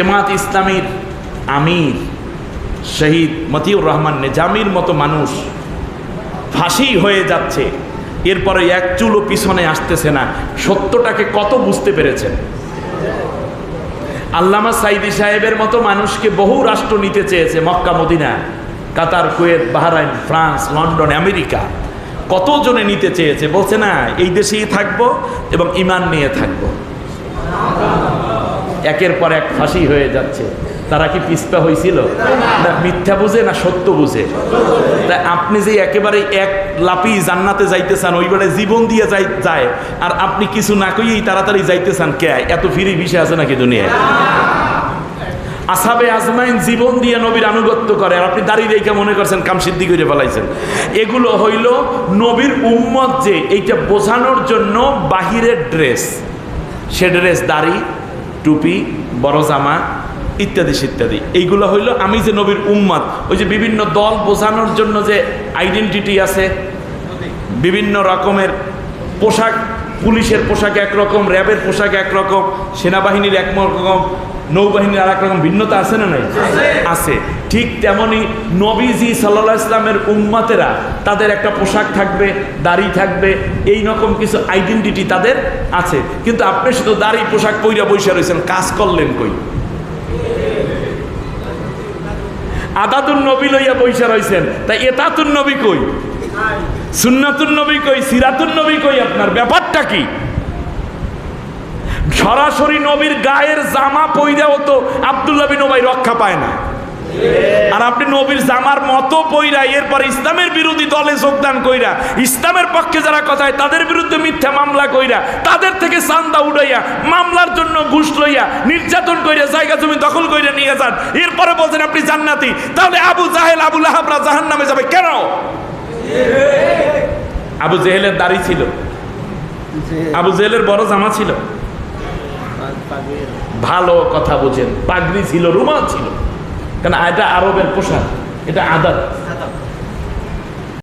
জামাত ইসলামীর আমির শহীদ মতিউর রহমান নেজামির মতো মানুষ ফাঁসি হয়ে যাচ্ছে। এরপরে এক চুলো পিছনে আসতেছে না। সত্যটাকে কত বুঝতে পেরেছেন? আল্লামা সাইদি সাহেবের মতো মানুষকে বহু রাষ্ট্র নিতে চেয়েছে Mecca, Medina, Qatar, Kuwait, Bahrain, France, London, America. কতজনে নিতে চেয়েছে? বলছে, না, এই দেশেই থাকব এবং ইমান নিয়ে থাকব। একের পর এক ফাঁসি হয়ে যাচ্ছে। তারা কি পিস্পা হয়েছিল না, মিথ্যা বুঝে না সত্য বুঝে? তা আপনি যে একেবারে এক লাপি জান্নাতে যাইতে চান ওইবারে জীবন দিয়ে যাই, যায়। আর আপনি কিছু না কইয়েই তাড়াতাড়ি যাইতে চান কে? এত ফিরি বিষয় আছে নাকি দুনিয়ায়? আসাবে আজমাইন জীবন দিয়ে নবীর আনুগত্য করে। আর আপনি দাঁড়িয়ে রেখে মনে করছেন, কাম সিদ্ধি করে ফেলাইছেন। এগুলো হইল নবীর উম্মত যে, এইটা বোঝানোর জন্য বাহিরের ড্রেস সে ড্রেস দাড়ি টুপি, বড় জামা ইত্যাদি ইত্যাদি এইগুলো হইল আমি যে নবীর উম্মাদ ওই যে বিভিন্ন দল বোঝানোর জন্য যে আইডেন্টিটি আছে, বিভিন্ন রকমের পোশাক পুলিশের পোশাক একরকম র্যাবের পোশাক একরকম সেনাবাহিনীর এক রকম নৌবাহিনীর আর একরকম ভিন্নতা আছে না নাই? আছে। ঠিক তেমনি নবীজি সাল্লাহ ইসলামের উম্মাতেরা তাদের একটা পোশাক থাকবে দাড়ি থাকবে এই রকম কিছু আইডেন্টিটি তাদের আছে। কিন্তু আপনি শুধু দাড়ি পোশাক পইরা বৈশা রয়েছেন কাজ করলেন কই? আদাতুন নবী লইয়া বৈশা রয়েছেন তাই এতাতুন নবী কই? সুন্নাতুন নবী কই, সিরাতুন নবী কই, আপনার ব্যাপারটা কি? সরাসরি নবীর গায়ের জামা পইরাও তো আবদুল্লাহ বিন রক্ষা পায় না। আর আপনি নবীর জামার মতো পইরা, এরপর ইসলামের বিরোধী দলে যোগদান কইরা, ইসলামের পক্ষে যারা কথায় তাদের বিরুদ্ধে মিথ্যা মামলা কইরা, তাদের থেকে চান্দা উড়াইয়া, মামলার জন্য ঘুষ লইয়া, নির্যাতন কইরা, জায়গা জমি দখল কইরা নিয়ে যান। এরপরে বলছেন, আপনি জান্নাতি। তাহলে আবু জাহেল আবুল আহাবরা জাহান নামে যাবে কেন? আবু জেহেলের দাড়ি ছিল। আবু জেহেলের বড় জামা ছিল। ভালো কথা বুঝেন। পাগড়ি ছিল রুমাল ছিল। কেন এটা আরবের পোশাক এটা আদাত।